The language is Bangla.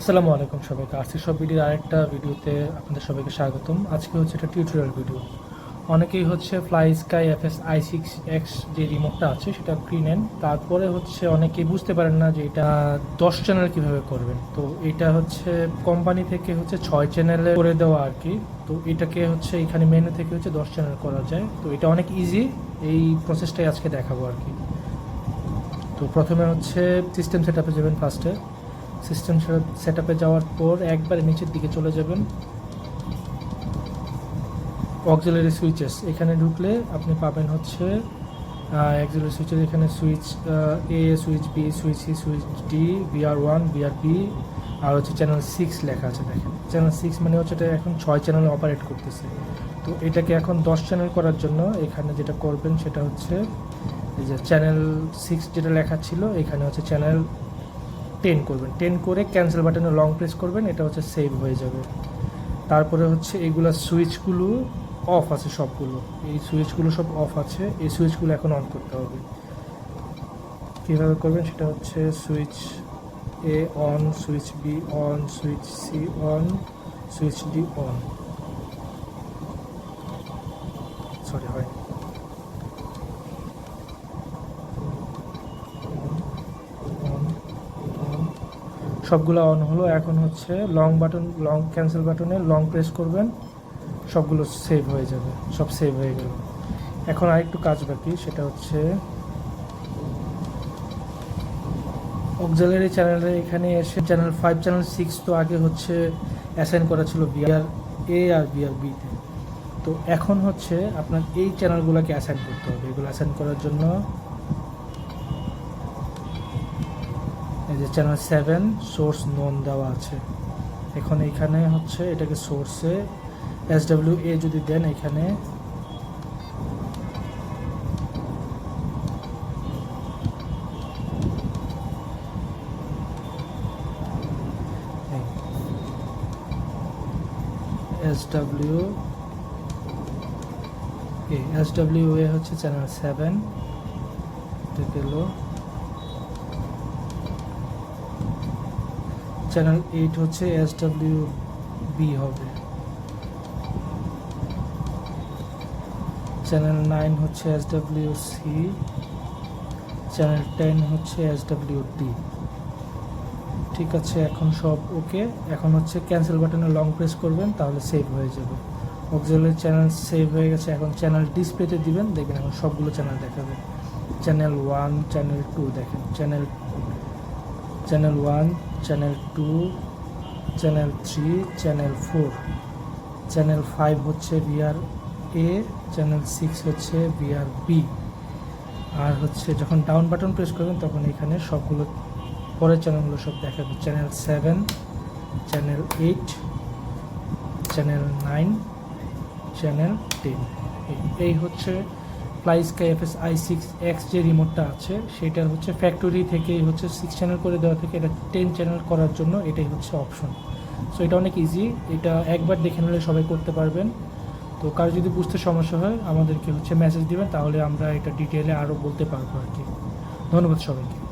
আসসালামু আলাইকুম সবাইকে। আজকে সব ভিডিওর আরেকটা ভিডিওতে আপনাদের সবাইকে স্বাগতম। আজকে হচ্ছে একটা টিউটোরিয়াল ভিডিও অনেকেই হচ্ছে FlySky F S I six X যে রিমোটটা আছে, সেটা কিনেন। তারপরে হচ্ছে অনেকেই বুঝতে পারেন না যে এটা দশ চ্যানেল কীভাবে করবেন। তো এটা হচ্ছে কোম্পানি থেকে হচ্ছে ছয় চ্যানেলে করে দেওয়া আর কি। তো এটাকে হচ্ছে এখানে মেনু থেকে হচ্ছে দশ চ্যানেল করা যায়। তো এটা অনেক ইজি এই প্রসেসটাই আজকে দেখাবো আর কি। তো প্রথমে হচ্ছে সিস্টেম সেট আপে যাবেন ফার্স্টে সিস্টেম সেট আপে যাওয়ার পর একবারে নিচের দিকে চলে যাবেন। অক্সিলারি সুইচেস এখানে ঢুকলে আপনি পাবেন হচ্ছে অক্সিলারি সুইচের এখানে switch A switch B switch C switch D BR one BR B R হচ্ছে চ্যানেল সিক্স লেখা আছে দেখেন। চ্যানেল সিক্স মানে হচ্ছে এটা এখন ছয় চ্যানেলে অপারেট করতেছে। তো এটাকে এখন দশ চ্যানেল করার জন্য এখানে যেটা করবেন সেটা হচ্ছে, এই যে চ্যানেল সিক্স যেটা লেখা ছিল, এখানে হচ্ছে চ্যানেল টেন করবেন। টেন করে ক্যান্সেল বাটনে লং প্রেস করবেন, এটা হচ্ছে সেভ হয়ে যাবে। তারপরে হচ্ছে এইগুলা সুইচগুলো অফ আছে সবগুলো। এই সুইচগুলো সব অফ আছে, এই সুইচগুলো এখন অন করতে হবে। কীভাবে করবেন? সেটা হচ্ছে switch A on switch B on switch C on switch D on sorry হয় সবগুলো অন হলো। এখন হচ্ছে লং বাটন লং ক্যান্সেল বাটনে লং প্রেস করবেন, সবগুলো সেভ হয়ে যাবে, সব সেভ হয়ে গেল। এখন আরেকটু কাজ বাকি, সেটা হচ্ছে অক্সিলারি চ্যানেলে এখানে এসে চ্যানেল ফাইভ চ্যানেল সিক্স তো আগে হচ্ছে অ্যাসাইন করা ছিল বিআর এ আর বিআর বিতে তো। এখন হচ্ছে আপনার এই চ্যানেলগুলোকে অ্যাসাইন করতে হবে। এগুলো অ্যাসাইন করার জন্য এই যে চ্যানেল সেভেন সোর্স নোন দেওয়া আছে। এখন এখানে হচ্ছে এটাকে সোর্সে এস ডাব্লিউ এ যদি দেন এখানে S W A S W A হচ্ছে চ্যানেল সেভেন গেল চ্যানেল এইট হচ্ছে এস ডাব্লিউ বি হবে। চ্যানেল নাইন হচ্ছে S W C channel ten হচ্ছে এস ডাব্লিউ ডি ঠিক আছে, এখন সব ওকে। এখন হচ্ছে ক্যান্সেল বাটনে লং প্রেস করবেন, তাহলে সেভ হয়ে যাবে। অক্সিলারি চ্যানেল সেভ হয়ে গেছে, এখন চ্যানেল ডিসপ্লেতে দিবেন, দেখবেন এখন সবগুলো চ্যানেল দেখাবে। চ্যানেল ওয়ান চ্যানেল টু দেখেন channel channel one channel two channel three channel four channel five হচ্ছে বিআর এ চ্যানেল সিক্স হচ্ছে বিআর বি আর হচ্ছে যখন ডাউন বাটন প্রেস করবেন, তখন এখানে সবগুলো পরের চ্যানেলগুলো সব দেখাবে। Channel seven channel eight channel nine channel ten এই হচ্ছে FlySky F S I six X যে রিমোটটা আছে, সেটার হচ্ছে ফ্যাক্টরি থেকে হচ্ছে সিক্স চ্যানেল করে দেওয়া থেকে। এটা টেন চ্যানেল করার জন্য এটাই হচ্ছে অপশন সো এটা অনেক ইজি এটা একবার দেখে নিলে সবাই করতে পারবেন। তো কারও যদি বুঝতে সমস্যা হয়, আমাদেরকে হচ্ছে মেসেজ দেবেন, তাহলে আমরা এটা ডিটেলে আরও বলতে পারব আর কি। ধন্যবাদ সবাইকে।